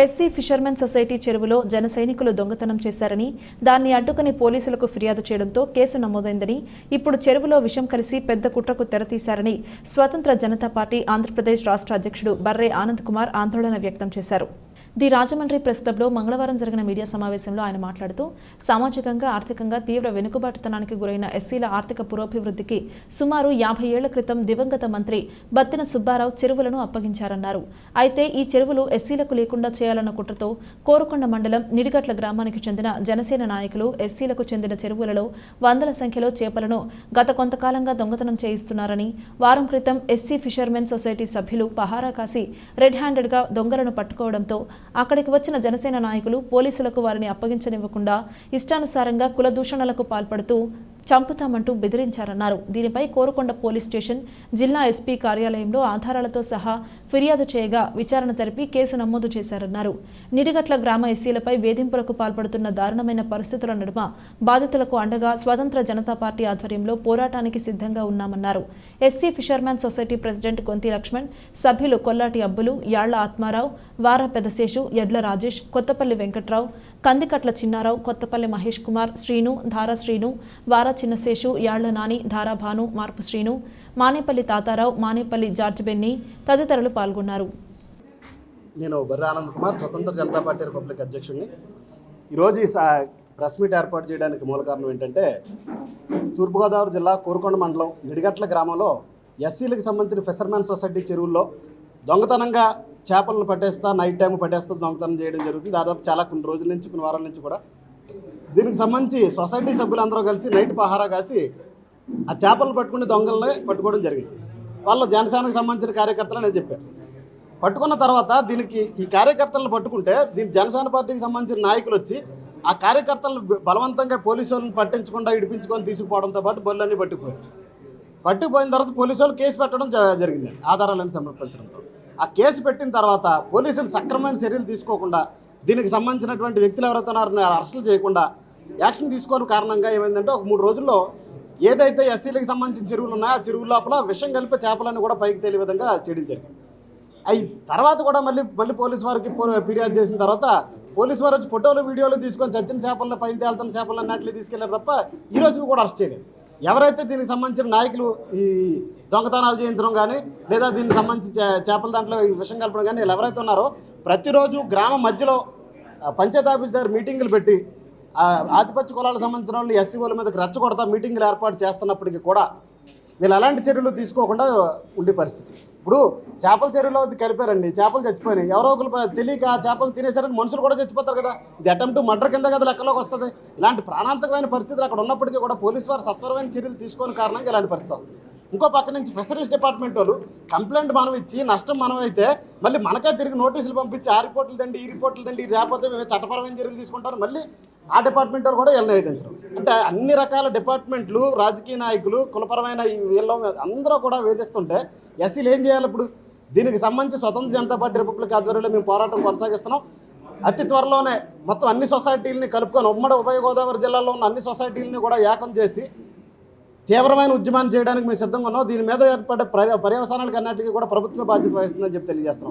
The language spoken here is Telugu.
ఎస్సీ ఫిషర్మెన్ సొసైటీ చెరువులో జన సైనికులు దొంగతనం చేశారని దాన్ని అడ్డుకుని పోలీసులకు ఫిర్యాదు చేయడంతో కేసు నమోదైందని ఇప్పుడు చెరువులో విషం కలిసి పెద్ద కుట్రకు తెరతీశారని స్వతంత్ర జనతా పార్టీ ఆంధ్రప్రదేశ్ రాష్ట్ర అధ్యక్షుడు బర్రే ఆనంద్ కుమార్ ఆందోళన వ్యక్తం చేశారు. ది రాజమండ్రి ప్రెస్ క్లబ్లో మంగళవారం జరిగిన మీడియా సమావేశంలో ఆయన మాట్లాడుతూ సామాజికంగా ఆర్థికంగా తీవ్ర వెనుకబాటుతనానికి గురైన ఎస్సీల ఆర్థిక పురోభివృద్ధికి సుమారు యాభై ఏళ్ళ క్రితం దివంగత మంత్రి బత్తిన సుబ్బారావు చెరువులను అప్పగించారన్నారు. అయితే ఈ చెరువులు ఎస్సీలకు లేకుండా చేయాలన్న కుట్రతో కోరుకొండ మండలం నిడిగట్ల గ్రామానికి చెందిన జనసేన నాయకులు ఎస్సీలకు చెందిన చెరువులలో వందల సంఖ్యలో చేపలను గత కొంతకాలంగా దొంగతనం చేయిస్తున్నారని వారం క్రితం ఎస్సీ ఫిషర్మెన్ సొసైటీ సభ్యులు పహారా కాసి రెడ్ హ్యాండెడ్గా దొంగలను పట్టుకోవడంతో అక్కడికి వచ్చిన జనసేన నాయకులు పోలీసులకు వారిని అప్పగించనివ్వకుండా ఇష్టానుసారంగా కుల దూషణలకు పాల్పడుతూ చంపుతామంటూ బెదిరించారన్నారు. దీనిపై కోరుకొండ పోలీస్ స్టేషన్ జిల్లా ఎస్పీ కార్యాలయంలో ఆధారాలతో సహా ఫిర్యాదు చేయగా విచారణ జరిపి కేసు నమోదు చేశారన్నారు. నిడిగట్ల గ్రామ ఎస్సీలపై వేధింపులకు పాల్పడుతున్న దారుణమైన పరిస్థితుల నడుమ బాధితులకు అండగా స్వతంత్ర జనతా పార్టీ ఆధ్వర్యంలో పోరాటానికి సిద్ధంగా ఉన్నామన్నారు. SC fisherman society president Konthi Lakshman సభ్యులు కొల్లాటి అబ్బులు యాళ్ళ ఆత్మారావు వార పెదశేషు ఎడ్ల రాజేష్ కొత్తపల్లి వెంకట్రావు కందికట్ల చిన్నారావు కొత్తపల్లి మహేష్ కుమార్ శ్రీను ధారా శ్రీను వార చిన్నశేషు యాళ్ళ నాని ధారాభాను మార్పు శ్రీను మానేపల్లి తాతారావు మానేపల్లి జార్జ్ బెన్ని తదితరులు పాల్గొన్నారు. నేను బర్ర ఆనంద్ కుమార్ స్వతంత్ర జనతా పార్టీ రిపబ్లిక్ అధ్యక్షుడిని. ఈరోజు ఈ ప్రెస్ మీట్ ఏర్పాటు చేయడానికి మూల కారణం ఏంటంటే తూర్పుగోదావరి జిల్లా కోరుకొండ మండలం నిడిగట్ల గ్రామంలో ఎస్సీలకు సంబంధించిన ఫిషర్మెన్ సొసైటీ చెరువుల్లో దొంగతనంగా చేపలను పట్టేస్తా నైట్ టైం పట్టేస్తా దొంగతనం చేయడం జరుగుతుంది. దాదాపు చాలా కొన్ని రోజుల నుంచి కొన్ని వారాల నుంచి కూడా దీనికి సంబంధించి సొసైటీ సభ్యులందరూ కలిసి నైట్ పహారా కాసి ఆ చేపలు పట్టుకుని దొంగలని పట్టుకోవడం జరిగింది. వాళ్ళు జనసేనకు సంబంధించిన కార్యకర్తలు నేను చెప్పారు. పట్టుకున్న తర్వాత దీనికి ఈ కార్యకర్తలను పట్టుకుంటే దీని జనసేన పార్టీకి సంబంధించిన నాయకులు వచ్చి ఆ కార్యకర్తలను బలవంతంగా పోలీసు వాళ్ళని పట్టించకుండా ఇడిపించుకొని తీసుకుపోవడంతో పాటు బళ్ళన్నీ పట్టుకుపోయారు. పట్టుకుపోయిన తర్వాత పోలీసు వాళ్ళు కేసు పెట్టడం జ- జరిగింది. ఆధారాలను సమర్పించడంతో. ఆ కేసు పెట్టిన తర్వాత పోలీసులు సక్రమమైన చర్యలు తీసుకోకుండా దీనికి సంబంధించినటువంటి వ్యక్తులు ఎవరైతే ఉన్నారో అరెస్టులు చేయకుండా యాక్షన్ తీసుకోని కారణంగా ఏమైందంటే ఒక మూడు రోజుల్లో ఏదైతే ఎస్సీలకు సంబంధించిన చెరువులు ఉన్నాయో ఆ చెరువు లోపల విషం కలిపే చేపలను కూడా పైకి తేలే విధంగా చేయడం జరిగింది. అవి తర్వాత కూడా మళ్ళీ మళ్ళీ పోలీసు వారికి ఫిర్యాదు చేసిన తర్వాత పోలీసు వారు వచ్చి ఫోటోలు వీడియోలు తీసుకొని చచ్చిన చేపలను పైన తేలుతున్న చేపలను అన్నట్లు తీసుకెళ్ళారు తప్ప ఈ రోజు కూడా అరెస్ట్ చేయలేదు. ఎవరైతే దీనికి సంబంధించిన నాయకులు ఈ దొంగతనాలు చేయించడం కానీ లేదా దీనికి సంబంధించి చేపల దాంట్లో విషం కలపడం కానీ వీళ్ళు ఎవరైతే ఉన్నారో ప్రతిరోజు గ్రామ మధ్యలో పంచాయత్ పంచాయతీ ఆఫీస్ దగ్గర మీటింగులు పెట్టి ఆధిపత్య కులాలకు సంబంధించిన వాళ్ళు ఎస్సీ వాళ్ళ మీదకి రెచ్చగొడతా మీటింగ్లు ఏర్పాటు చేస్తున్నప్పటికీ కూడా వీళ్ళు అలాంటి చర్యలు తీసుకోకుండా ఉండే పరిస్థితి. ఇప్పుడు చేపల చెరువులో కలిపారండి. చేపలు చచ్చిపోయినాయి. ఎవరో ఒకరు తెలియక ఆ చేపలు తినేసారని మనుషులు కూడా చచ్చిపోతారు కదా. ఇది అటెంప్ట్ మర్డర్ కింద కదా లెక్కలోకి వస్తుంది. ఇలాంటి ప్రాణాంతకమైన పరిస్థితులు అక్కడ ఉన్నప్పటికీ కూడా పోలీసు వారు సత్వరమైన చర్యలు తీసుకోని కారణంగా ఇలాంటి పరిస్థితి వస్తుంది. ఇంకో పక్క నుంచి ఫిషరీస్ డిపార్ట్మెంట్ వాళ్ళు కంప్లైంట్ మనం ఇచ్చి నష్టం మనం అయితే మళ్ళీ మనకే తిరిగి నోటీసులు పంపించి ఆ రిపోర్టులు తండి ఈ రిపోర్టులు తండి ఇది లేకపోతే మేము చట్టపరమైన చర్యలు తీసుకుంటారు. మళ్ళీ ఆ డిపార్ట్మెంట్ వాళ్ళు కూడా వీళ్ళని వేధించడం అంటే అన్ని రకాల డిపార్ట్మెంట్లు రాజకీయ నాయకులు కులపరమైన ఈ వీళ్ళు అందరూ కూడా వేధిస్తుంటే ఎస్సీలు ఏం చేయాలి ఇప్పుడు? దీనికి సంబంధించి స్వతంత్ర జనతా పార్టీ రిపబ్లిక్ ఆధ్వర్యంలో మేము పోరాటం కొనసాగిస్తున్నాం. అతి త్వరలోనే మొత్తం అన్ని సొసైటీలని కలుపుకొని ఉమ్మడి ఉభయ గోదావరి జిల్లాలో ఉన్న అన్ని సొసైటీలని కూడా ఏకం చేసి తీవ్రమైన ఉద్యమాన్ని చేయడానికి మేము సిద్ధంగా ఉన్నాం. దీని మీద ఏర్పడే పర్య- పర్యవసానాలకు అన్నిటికీ కూడా ప్రభుత్వ బాధ్యత వహిస్తుందని చెప్పి తెలియజేస్తున్నాం.